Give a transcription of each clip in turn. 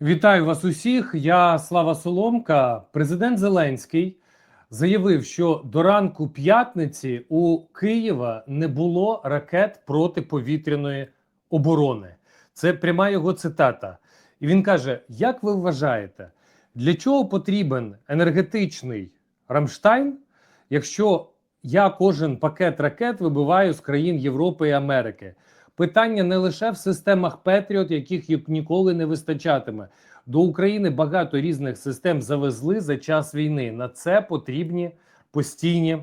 Вітаю вас усіх. Я Слава Соломка. Президент Зеленський заявив, що до ранку п'ятниці у Києва не було ракет протиповітряної оборони. Це пряма його цитата. І він каже: Як ви вважаєте, для чого потрібен енергетичний Рамштайн, якщо я кожен пакет ракет вибиваю з країн Європи і Америки? Питання не лише в системах Петріот, яких ніколи не вистачатиме. До України багато різних систем завезли за час війни. На це потрібні постійні,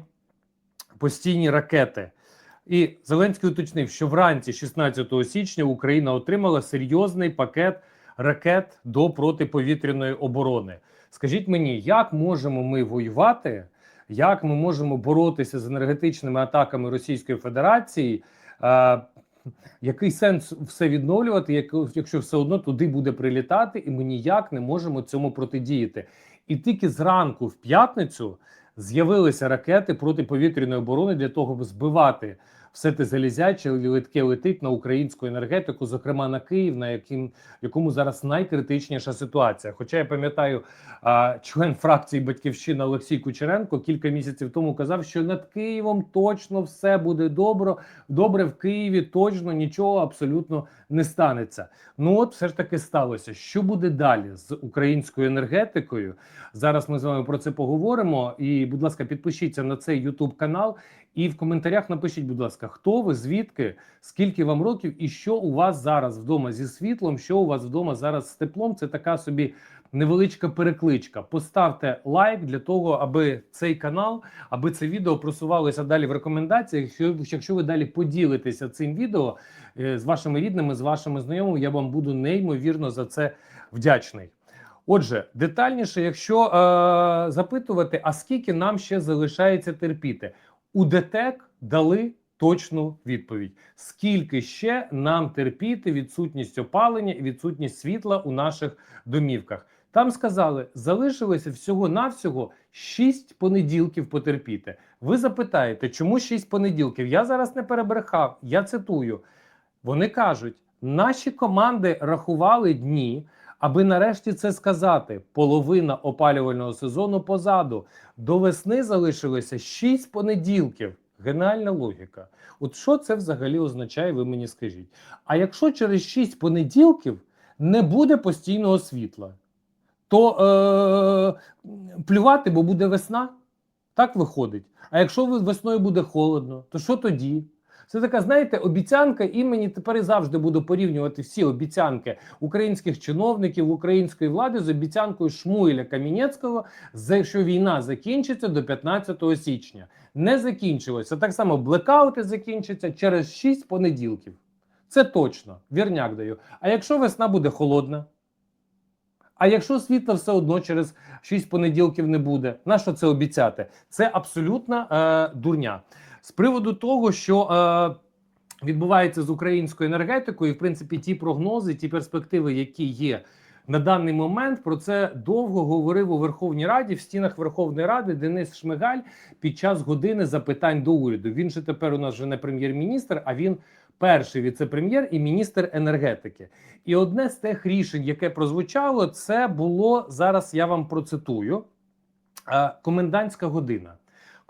постійні ракети. І Зеленський уточнив, що вранці 16 січня Україна отримала серйозний пакет ракет до протиповітряної оборони. Скажіть мені, як можемо ми воювати? Як ми можемо боротися з енергетичними атаками Російської Федерації? Який сенс все відновлювати, якщо все одно туди буде прилітати, і ми ніяк не можемо цьому протидіяти? І тільки зранку, в п'ятницю, з'явилися ракети протиповітряної оборони для того, щоб збивати все те залізяче, яке летить на українську енергетику, зокрема на Київ, на яким якому зараз найкритичніша ситуація. Хоча я пам'ятаю, член фракції Батьківщина Олексій Кучеренко кілька місяців тому казав, що над Києвом точно все буде добре. Добре, в Києві точно нічого абсолютно не станеться. Ну от все ж таки сталося. Що буде далі з українською енергетикою? Зараз ми з вами про це поговоримо. І, будь ласка, підпишіться на цей Ютуб канал. І в коментарях напишіть, будь ласка, хто ви, звідки, скільки вам років, і що у вас зараз вдома зі світлом, що у вас вдома зараз з теплом. Це така собі невеличка перекличка. Поставте лайк для того, аби цей канал, аби це відео просувалося далі в рекомендаціях. Якщо, ви далі поділитеся цим відео е, з вашими рідними, з вашими знайомими, я вам буду неймовірно за це вдячний. Отже, детальніше, якщо е, запитувати, а скільки нам ще залишається терпіти, у ДТЕК дали точну відповідь: скільки ще нам терпіти відсутність опалення і відсутність світла у наших домівках. Там сказали, залишилося всього навсього 6 понеділків потерпіти. Ви запитаєте, чому 6 понеділків? Я зараз не перебрехав. Я цитую. Вони кажуть: наші команди рахували дні, аби нарешті це сказати. Половина опалювального сезону позаду. До весни залишилося 6 понеділків. Геніальна логіка. От що це взагалі означає, ви мені скажіть. А якщо через 6 понеділків не буде постійного світла, то е- плювати, бо буде весна? Так виходить. А якщо весною буде холодно, то що тоді? Це така, знаєте, обіцянка, і мені тепер і завжди буду порівнювати всі обіцянки українських чиновників, української влади з обіцянкою Шмуеля Камінецького, за що війна закінчиться до 15 січня. Не закінчилося. Так само блекаути закінчаться через 6 понеділків. Це точно, вірняк даю. А якщо весна буде холодна? А якщо світла все одно через 6 понеділків не буде, на що це обіцяти? Це абсолютна е, дурня. З приводу того, що е, відбувається з українською енергетикою, і в принципі ті прогнози, ті перспективи, які є на даний момент, про це довго говорив у Верховній Раді в стінах Верховної Ради Денис Шмигаль під час години запитань до уряду. Він же тепер у нас вже не прем'єр-міністр, а він перший віце-прем'єр і міністр енергетики. І одне з тих рішень, яке прозвучало, це було зараз. Я вам процитую: е, комендантська година.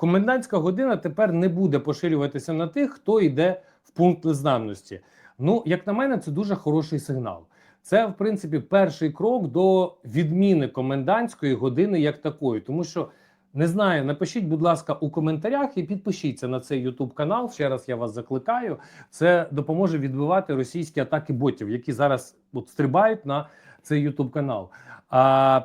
Комендантська година тепер не буде поширюватися на тих, хто йде в пункт незламності. Ну, як на мене, це дуже хороший сигнал. Це, в принципі, перший крок до відміни комендантської години як такої, тому що не знаю, напишіть, будь ласка, у коментарях і підпишіться на цей YouTube канал. Ще раз я вас закликаю. Це допоможе відбивати російські атаки ботів, які зараз от, стрибають на цей YouTube канал. А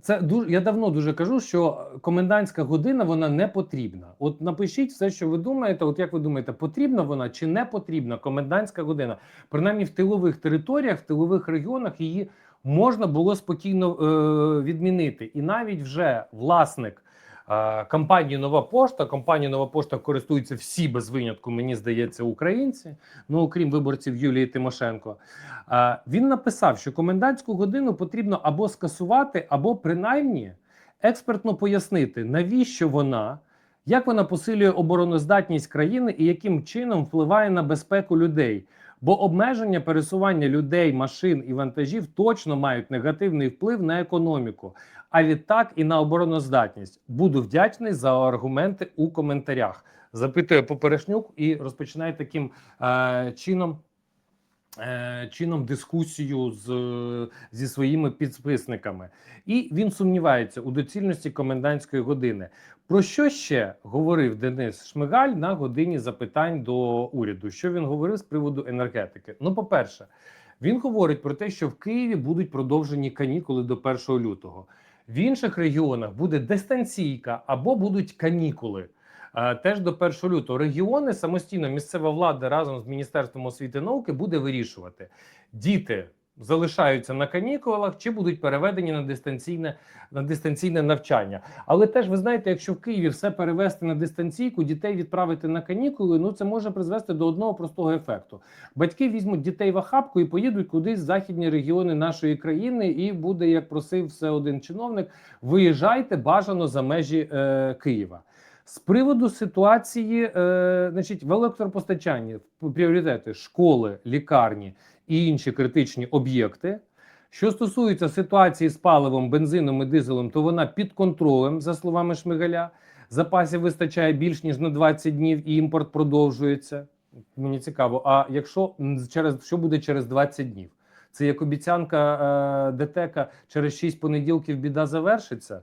це дуже я давно дуже кажу, що комендантська година вона не потрібна. От напишіть все, що ви думаєте. От як ви думаєте, потрібна вона чи не потрібна комендантська година? Принаймні в тилових територіях, в тилових регіонах її можна було спокійно е, відмінити, і навіть вже власник. Компанії Нова пошта. Компанія Нова пошта користуються всі без винятку, мені здається, українці, ну окрім виборців Юлії Тимошенко. Він написав, що комендантську годину потрібно або скасувати, або принаймні експертно пояснити, навіщо вона, як вона посилює обороноздатність країни і яким чином впливає на безпеку людей. Бо обмеження пересування людей, машин і вантажів точно мають негативний вплив на економіку, а відтак і на обороноздатність. Буду вдячний за аргументи у коментарях. Запитує Поперешнюк і розпочинає таким е, чином. Е, Чином дискусію з, зі своїми підписниками, і він сумнівається у доцільності комендантської години. Про що ще говорив Денис Шмигаль на годині запитань до уряду? Що він говорив з приводу енергетики? Ну, по-перше, він говорить про те, що в Києві будуть продовжені канікули до 1 лютого. В інших регіонах буде дистанційка або будуть канікули. Е, Теж до 1 лютого регіони самостійно місцева влада разом з міністерством освіти і науки буде вирішувати, діти залишаються на канікулах чи будуть переведені на дистанційне на дистанційне навчання. Але теж ви знаєте, якщо в Києві все перевести на дистанційку, дітей відправити на канікули, ну це може призвести до одного простого ефекту. Батьки візьмуть дітей в охапку і поїдуть кудись в західні регіони нашої країни, і буде, як просив все один чиновник, виїжджайте бажано за межі е, Києва. З приводу ситуації, е, значить, в електропостачанні пріоритети школи, лікарні і інші критичні об'єкти. Що стосується ситуації з паливом, бензином і дизелем, то вона під контролем, за словами Шмигаля. Запасів вистачає більш ніж на 20 днів, і імпорт продовжується. Мені цікаво. А якщо через що буде через 20 днів? Це як обіцянка е, ДТЕКа через 6 понеділків біда завершиться.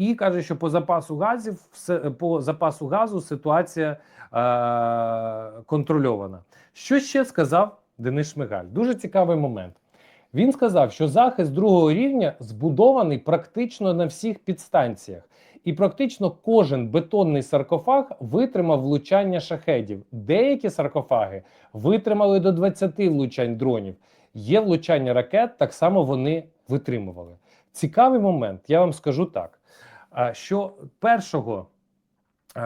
І каже, що по запасу газів по запасу газу ситуація е, контрольована. Що ще сказав Денис Шмигаль? Дуже цікавий момент. Він сказав, що захист другого рівня збудований практично на всіх підстанціях, і практично кожен бетонний саркофаг витримав влучання шахедів. Деякі саркофаги витримали до 20 влучань дронів. Є влучання ракет, так само вони витримували. Цікавий момент, я вам скажу так: що першого. е,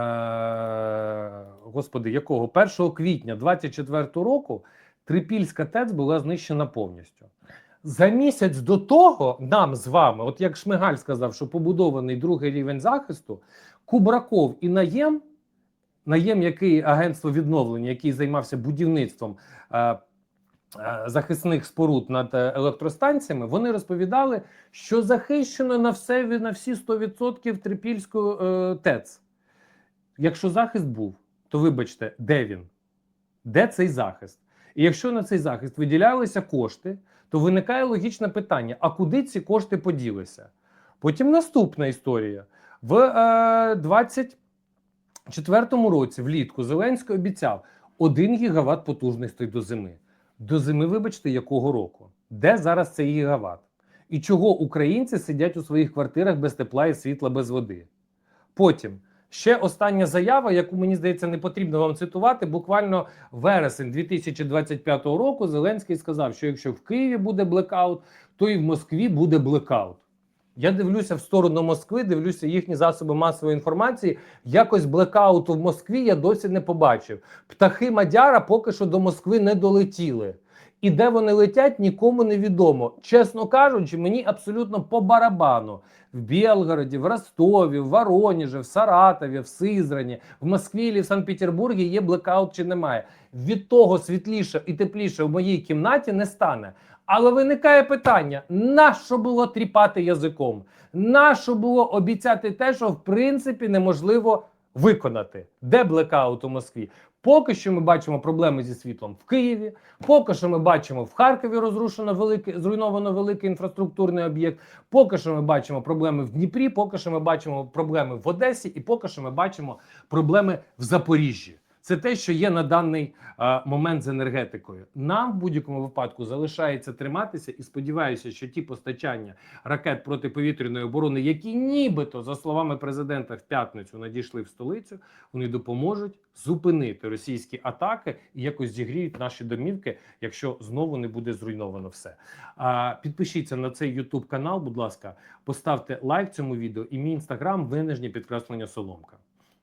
Господи, якого 1 квітня 24 року Трипільська ТЕЦ була знищена повністю. За місяць до того нам з вами, от як Шмигаль сказав, що побудований другий рівень захисту, Кубраков і Наєм, Наєм, який агентство відновлення, який займався будівництвом е, захисних споруд над е, електростанціями, вони розповідали, що захищено на все на всі 100% Трипільську е, ТЕЦ. Якщо захист був, то вибачте, де він? Де цей захист? І якщо на цей захист виділялися кошти, то виникає логічне питання: а куди ці кошти поділися? Потім наступна історія. В е, 24-му році, влітку, Зеленський обіцяв 1 гігават потужностей до зими. До зими, вибачте, якого року? Де зараз цей гігават? І чого українці сидять у своїх квартирах без тепла і світла, без води? Потім ще остання заява, яку мені здається не потрібно вам цитувати. Буквально вересень 2025 року Зеленський сказав, що якщо в Києві буде блекаут, то і в Москві буде блекаут. Я дивлюся в сторону Москви, дивлюся їхні засоби масової інформації. Якось блекауту в Москві я досі не побачив. Птахи Мадяра поки що до Москви не долетіли. І де вони летять, нікому не відомо. Чесно кажучи, мені абсолютно по барабану в Білгороді, в Ростові, в Воронежі, в Саратові, в Сизрані, в Москві і в Санкт-Петербургі є блекаут чи немає. Від того світліше і тепліше в моїй кімнаті не стане. Але виникає питання: нащо було тріпати язиком? Нащо було обіцяти те, що в принципі неможливо виконати? Де блекаут у Москві? Поки що ми бачимо проблеми зі світлом в Києві. Поки що ми бачимо в Харкові розрушено велике, зруйновано великий інфраструктурний об'єкт. Поки що ми бачимо проблеми в Дніпрі. Поки що ми бачимо проблеми в Одесі, і поки що ми бачимо проблеми в Запоріжжі. Це те, що є на даний е, момент з енергетикою. Нам в будь-якому випадку залишається триматися і сподіваюся, що ті постачання ракет протиповітряної оборони, які нібито, за словами президента, в п'ятницю надійшли в столицю, вони допоможуть зупинити російські атаки і якось зігріють наші домівки, якщо знову не буде зруйновано все. А підпишіться на цей YouTube канал, будь ласка, поставте лайк цьому відео і мій інстаграм винижнє підкреслення Соломка.